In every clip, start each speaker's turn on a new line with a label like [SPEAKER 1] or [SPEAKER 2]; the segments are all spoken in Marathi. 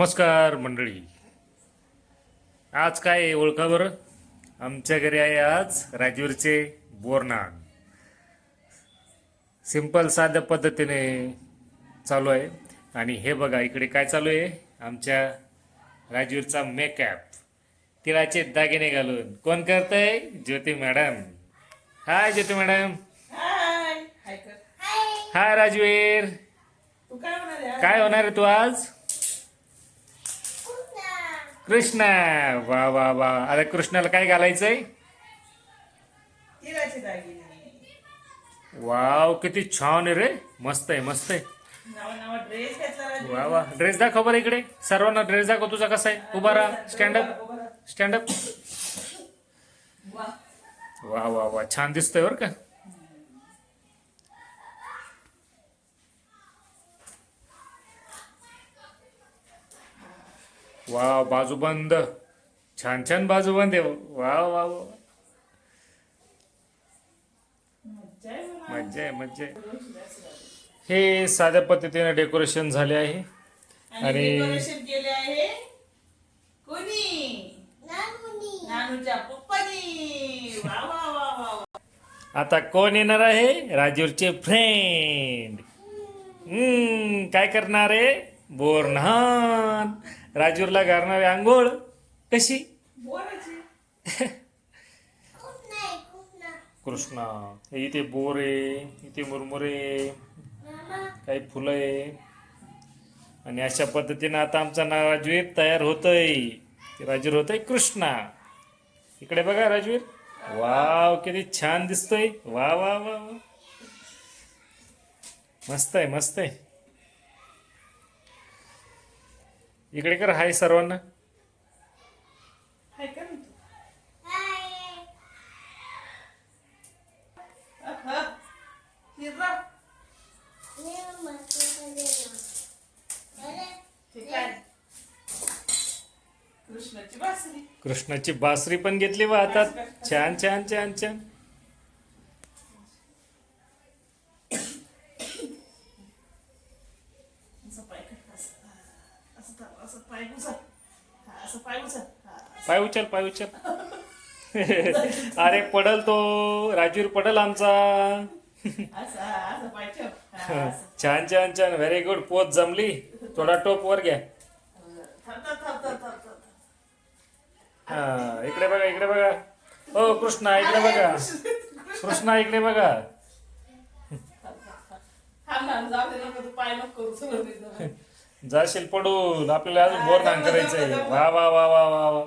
[SPEAKER 1] नमस्कार मंडळी. आज काय आहे ओळखा बरं? आमच्या घरी आहे आज राजवीरचे बोरनान. सिंपल साध्या पद्धतीने चालू आहे. आणि हे बघा इकडे काय चालू आहे? आमच्या राजवीरचा मेकअप तिळाचे दागिने घालून. कोण करतंय? Jyoti madam. Hi Jyoti madam.
[SPEAKER 2] हाय हाय कर
[SPEAKER 1] हाय राजवीर.
[SPEAKER 2] तू काय होणार आहे?
[SPEAKER 1] काय होणार आहे तू आज? कृष्णा वा वा वा. आता कृष्णाला काय घालायचंय? वाव किती छान रे. मस्त आहे मस्त आहे. वा वा. ड्रेस दाखव बरं इकडे. सर्वांना ड्रेस दाखव. तुझा कसा आहे? उभा राहा. Stand up. Stand up.
[SPEAKER 2] वा
[SPEAKER 1] वा वा. छान दिसतोय बरं का. वा बाजूबंद छान छान बाजूबंद आहे. वा वा वा
[SPEAKER 2] मज्जा आहे म्हणा.
[SPEAKER 1] मज्जा आहे. हे साध्या पद्धतीने डेकोरेशन झाले आहे.
[SPEAKER 2] आणि.
[SPEAKER 1] आता कोण येणार आहे? राजूरचे फ्रेंड हम्म काय करणार आहे? बोरनहान राजूरला घालणारे आंघोळ. कशी?
[SPEAKER 2] बोराची.
[SPEAKER 1] कृष्णा. इथे बोर आहे इथे मुरमुरे काही फुलं आहे. आणि अशा पद्धतीनं आता आमचा ना राजवीर तयार होतोय. ते राजवीर होतोय कृष्णा. इकडे बघा राजवीर. वाव किती छान दिसतोय. वा वा वा वा. मस्त आहे मस्त आहे. इकडे कर हाय सर्वांना.
[SPEAKER 2] कृष्णाची बासरी.
[SPEAKER 1] कृष्णाची बासरी पण घेतली वा हातात छान छान छान छान
[SPEAKER 2] असं पाय कर, असं. असं थांब, असं पाय घुसा. हा, असं पाय घुसा. हा.
[SPEAKER 1] पाय उचल पाय उचल. अरे पडल तो. राजवीर पडल आमचा. छान छान छान. व्हेरी गुड पोच जमली. थोडा टोप वर घ्या. हा इकडे बघा इकडे बघा. हो कृष्णा इकडे बघा. कृष्णा. इकडे बघा. जाशील पडून. आपल्याला अजून बोर नांग करायचंय. वा वा वा वा वा वा.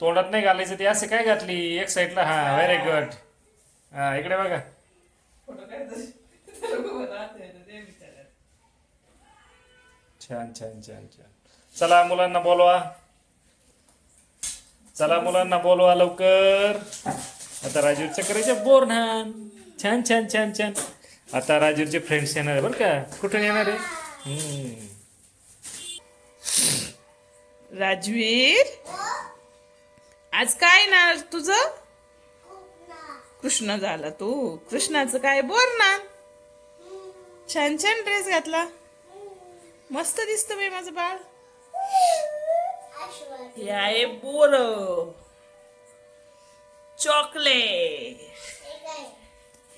[SPEAKER 1] तोंडात नाही घालायचं ती असे काय घातली? एक साईडला हा व्हेरी गुड हा इकडे बघा. छान छान छान छान. चला मुलांना बोलवा. चला मुलांना बोलवा लवकर. आता राजूरच्या करायचे बोरनान छान छान छान छान. आता राजूरचे फ्रेंड्स येणार आहे बरं का. कुठून येणार आहे? हम्म.
[SPEAKER 2] राजवीर? आज काय ना तुझं? कृष्ण झाला तू. कृष्णाचं काय? बोर ना. छान छान ड्रेस घातला. मस्त दिसत बाई माझं बाळ. हे आहे बोर. चॉकलेट.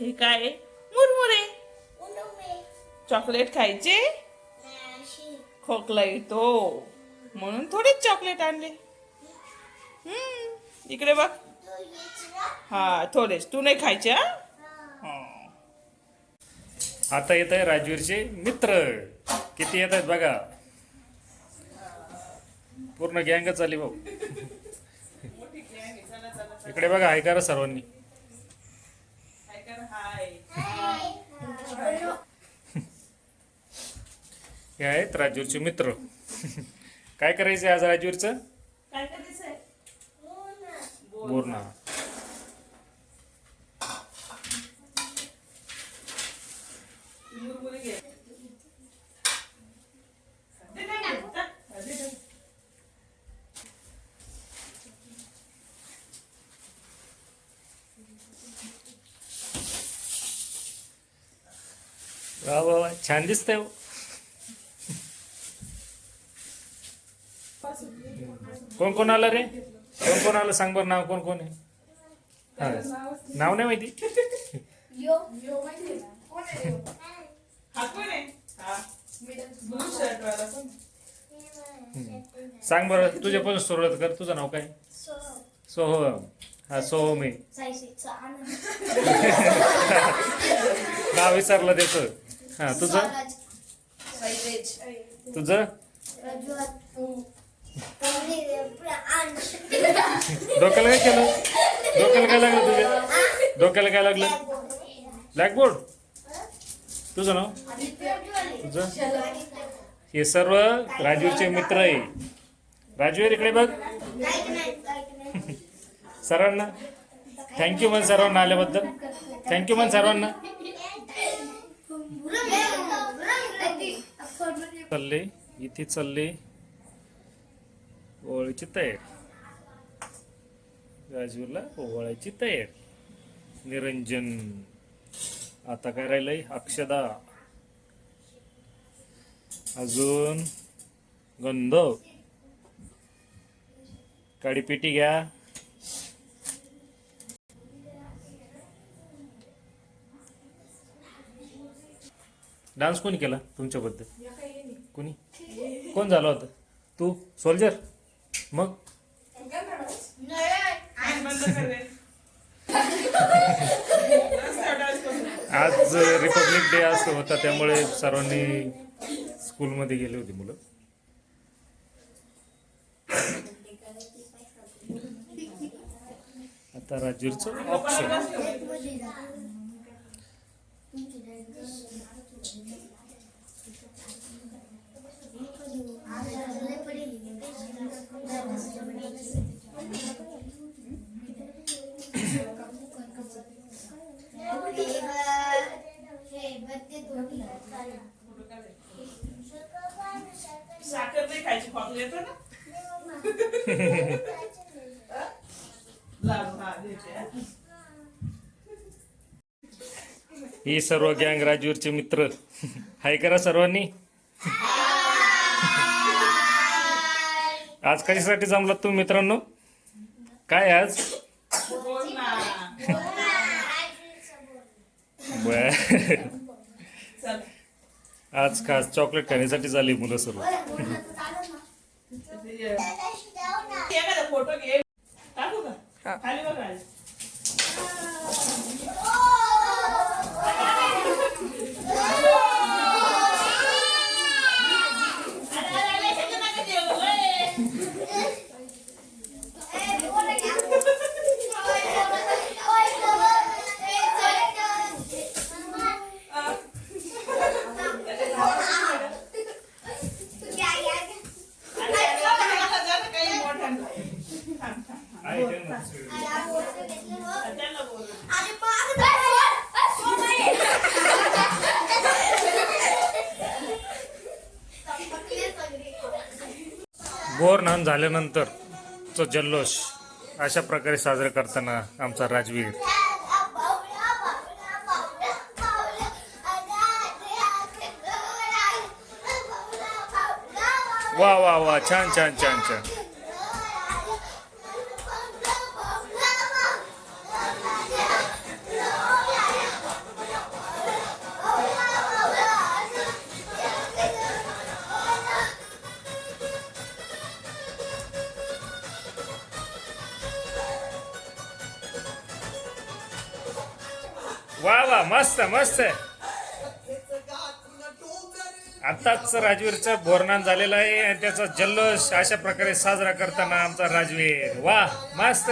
[SPEAKER 2] हे काय? मुरमुरे. चॉकलेट खायचे? खोकला येतो. म्हणून थोडेच चॉकलेट आणले. इकडे बघ. हा थोडेच. तू नाही खायचे
[SPEAKER 1] आता येत आहे राजवीरचे मित्र. किती येत आहेत बघा. पूर्ण गँगच आली भाऊ. इकडे बघा हाय करा सर्वांनी.
[SPEAKER 2] हाय कर, हाय.
[SPEAKER 1] हे आहेत राजवीरचे मित्र. काय करायचं आज राजवीरचं?
[SPEAKER 2] काय
[SPEAKER 1] वा वा वा छान दिसतंय हो. कोण कोण आलं रे कोण कोण आलं? सांग बरं नाव कोण कोण आहे? हा. नाव नाही माहिती?
[SPEAKER 2] हा कोण आहे? हा. ब्लू शर्ट वाला कोण
[SPEAKER 1] सांग बरं तुझ्यापासून सुरुवात कर. तुझं नाव काय? सोहम. हा सोहम आहे. नाव विचारलं त्याचं. हा तुझं? तुझं? डोक्याला काय केलं? डोक्याला काय लागलं तुझ्या? डोक्याला काय लागलं? ब्लॅकबोर्ड तुझं नाव? तुझं? हे सर्व राजूचे मित्र आहे. राजवीर इकडे बघ. सर्वांना थँक्यू म्हण सर्वांना आल्याबद्दल. थँक्यू म्हण सर्वांना. चालले. इथे चालले. ओवाळीची तयार. राजूला ओवाळायची तयार. निरंजन. आता काय राहिलंय? अक्षदा. अजून गंध काडीपिटी घ्या. डान्स कोणी केला तुमच्याबद्दल? कोणी? कोण झालं होतं? तू? सोल्जर? मग? आज रिपब्लिक डे असं होता त्यामुळे सर्वांनी स्कूलमध्ये गेले होते मुलं. आता राजीरचं ऑप्शन
[SPEAKER 2] ना? लाडू हा देते हा.
[SPEAKER 1] सर्व गँग राजवीरचे मित्र. हाय करा सर्वांनी. आज कशासाठी जमलात तुम्ही मित्रांनो? काय आज? बर. आज खास चॉकलेट खाण्यासाठी झाली मुलं सर्व.
[SPEAKER 2] Ah. Allez, bye bye.
[SPEAKER 1] बोर नान झाल्यानंतर तो जल्लोष अशा प्रकारे साजरा करताना आमचा राजवीर. वा वा वा छान छान छान छान. वा मस्त मस्त. आताच राजवीरचा बोरनान झालेला आहे आणि त्याचा जल्लोष अशा प्रकारे साजरा करताना आमचा राजवीर. वा मस्त.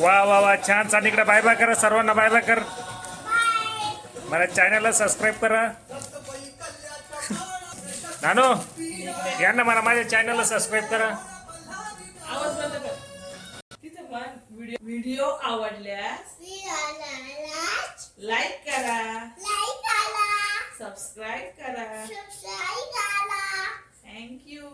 [SPEAKER 1] वा वा वा. छान छान इकडे. बाय बाय करा सर्वांना. बाय बाय कर. मला चॅनलला सबस्क्राईब करा. नानो या ना मला माझ्या चॅनलला सबस्क्राईब करा.
[SPEAKER 2] व्हिडिओ व्हिडिओ आवडल्यास लाईक करा. सबस्क्राईब करा. Thank you